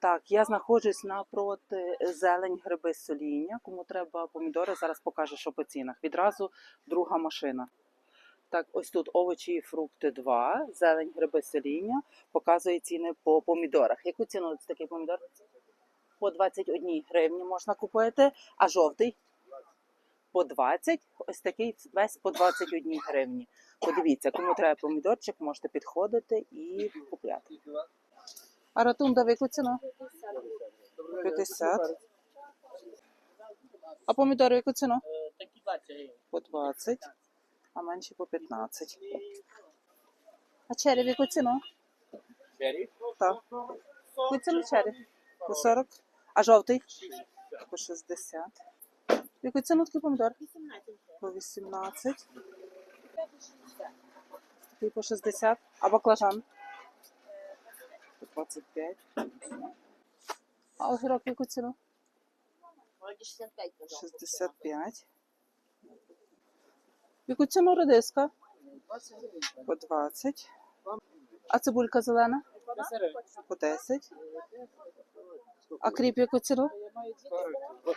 Так, я знаходжусь напроти зелень гриби соління. Кому треба помідори, зараз покажу, що по цінах. Відразу друга машина. Так, ось тут овочі і фрукти 2, зелень гриби соління. Показує ціни по помідорах. Яку ціну ось такий помідор? По 21 гривні можна купити, а жовтий по 20. Ось такий весь по 21 гривні. Подивіться, кому треба помідорчик, можете підходити і купляти. А ротунда в яку ціну? 50. А помідори в яку ціну? Такі 20. По 20, а менші по 15. А чері в яку ціну? Чері? Так. Яку ціну чері? По 40. А жовтий? По 60. В яку ціну такий помідор? По 18. Такий по 60. А баклажан? По 25. А огірок яку ціну? Вроді 65 казав. 65. Яку ціну редиска? По 20. А цибулька зелена? По 10. А кріп яку ціну?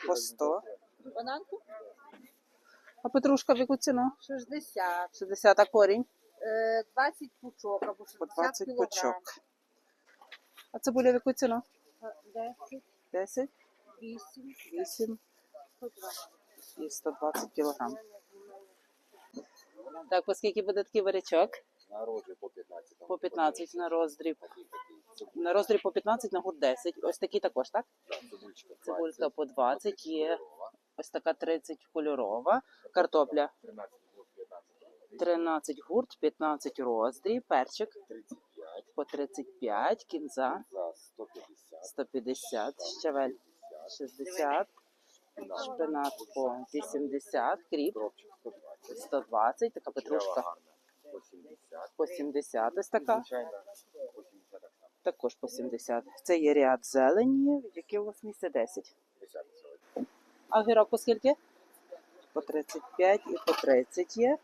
По 100. Бананку? А петрушка в яку ціну? 60. 60, а корінь? Е, 20 пучок або По 60 20 кілограм. пучок. А цибуля в яку ціну? 10, 10, 8, 8 120. і 120 кілограм. Так, по скільки буде такий варячок? На розі по 15. По 15 на роздріб. На роздріб по 15, на гурт 10. Ось такі також, так? Цибулька. Цибулька по 20 є. Ось така 30 кольорова. Картопля 13 год, 15 13 гурт, 15 роздріб. Перчик 35. По 35, кінза 150. 150, щавель 60, шпинат по 80, кріп 120. 120, така петрушка Трава гарна. 80. по 70, ось така, Звичайно, 80 так само. також по 70. Це є ряд зелені, які у вас місце 10. А гірок по скільки? По 35 і по 30 є.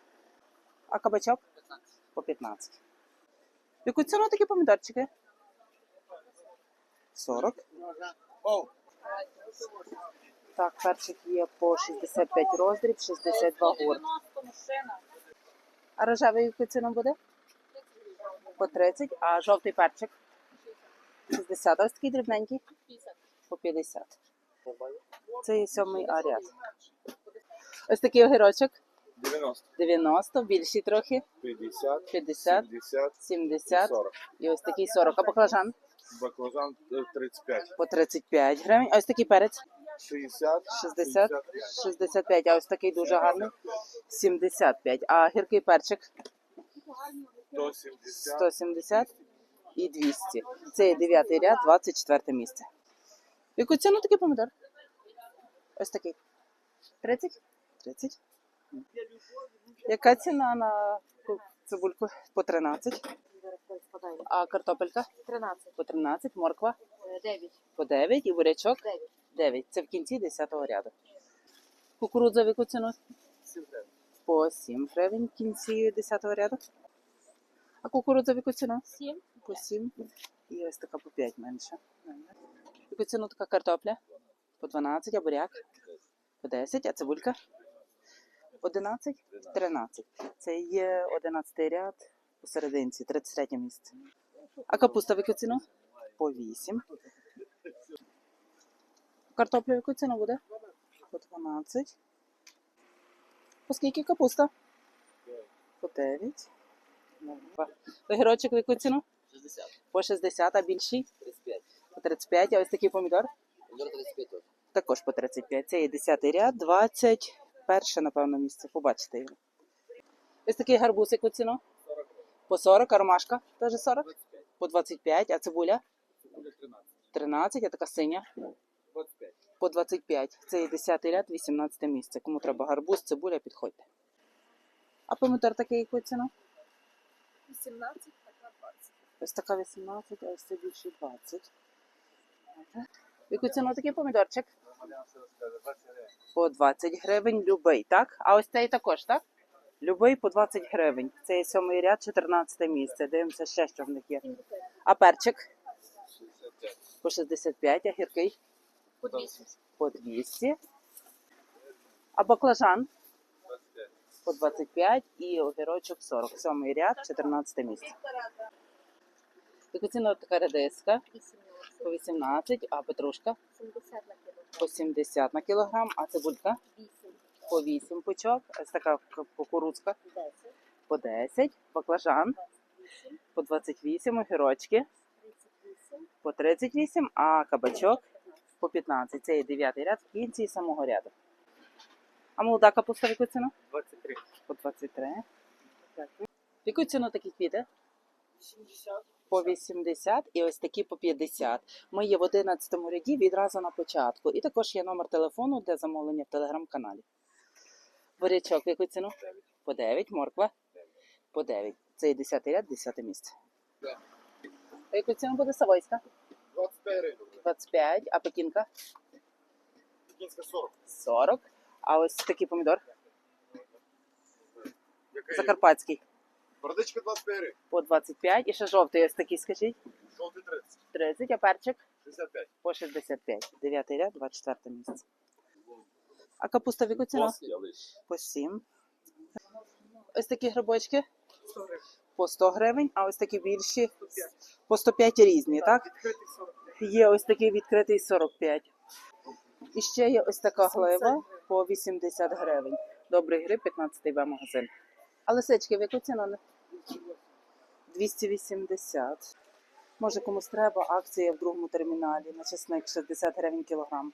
А кабачок? По 15. Яку ціну такі помідорчики? 40. Так, перчик є по 65 роздріб, 62 гурт. А рожевий яку ціну буде? По 30, а жовтий перчик? 60. А ось такий дрібненький? По 50. Це є сьомий аріат. Ось такий огірочок 90. 90, більший трохи, 50. 50, 70. 70 40. і ось такий 40. А баклажан Баклажан е, 35. по 35 гривень. А ось такий перець 60. 60, 65. 65, а ось такий дуже гарний 75. А гіркий перчик 170. 170 і 200. Це є 9 ряд, 24 місце. Яку ціну такий помідор? Ось такий. 30? 30. Яка ціна на цибульку? По 13. А картопелька? 13, По 13. Морква? е, 9, По 9. І бурячок? 9. 9. Це в кінці 10 ряду. Кукурудза в яку ціну? По 7 гривень в кінці 10 ряду. А кукурудза в яку ціну? 7, По 7. І ось така по 5 менше. В Яку ціну така картопля? По 12, а буряк? По 10, а цибулька? 11? 13. Це є 11 ряд посерединці, 33 місце. А капуста в яку ціну? По 8. Картопля в яку ціну буде? По 12. По скільки капуста? По 9. Огірочок в яку ціну? 60, По 60, а більший? 35. По 35, а ось такий помідор? Помідор 35. Також по 35. Це є 10 ряд, 21, напевно, місце. Побачите його. Ось такий гарбуз, яку ціну? По 40, а ромашка? Теж 40? 25. По 25, а цибуля? Буде 13. 13, а така синя? 25. По 25. Це є 10 ряд, 18 місце. Кому треба гарбуз, цибуля, підходьте. А помідор такий, яку ціну? 18, така 20. Ось така 18, а ось це більше 20. В яку ціну такий помідорчик? По 20 гривень любий, так? А ось цей також, так? Любий по 20 гривень. Це є сьомий ряд, 14 місце. Дивимося ще, що в них є. А перчик? 65. По по 65, а гіркий По 200. по 200. А баклажан 25. по 25 і огірочок 40. Сьомий ряд, 14 місце. Ціну така редиска? По 18, а петрушка 70 на кіло. По 70 на кілограм, а цибулька 8. по 8 пучок, ось така кукурудзка 10. по 10, баклажан 28. по 28, огірочки 38. по 38, а кабачок 15. по 15. Це є 9 ряд в кінці самого ряду. А молода капуста в яку ціну? 23. По 23. Дякую. В яку ціну такі квіти? 70. По 80 і ось такі по 50. Ми є в 11 ряді відразу на початку. І також є номер телефону для замовлення в телеграм-каналі. Бурячок в яку ціну? По 9. Морква? По 9. Це є 10 ряд, 10 місце. А яку ціну буде Савойська? 25 25, а пекінка? Пекінська 40. 40. А ось такий помідор закарпатський Бородичка 25 по 25. І ще жовтий ось такий, скажіть. Жовтий 30. 30, а перчик 65. по 65. 9 ряд, 24 місце. А капуста в яку ціну? По 7. Ось такі грибочки по 100 гривень, а ось такі більші по 105 різні, так? 40. Є ось такий відкритий 45. І ще є ось така глива по 80 гривень. Добрий гриб, 15 В магазин. А лисички в яку ціну? 280. Може комусь треба акція в другому терміналі на чесник 60 гривень кілограм.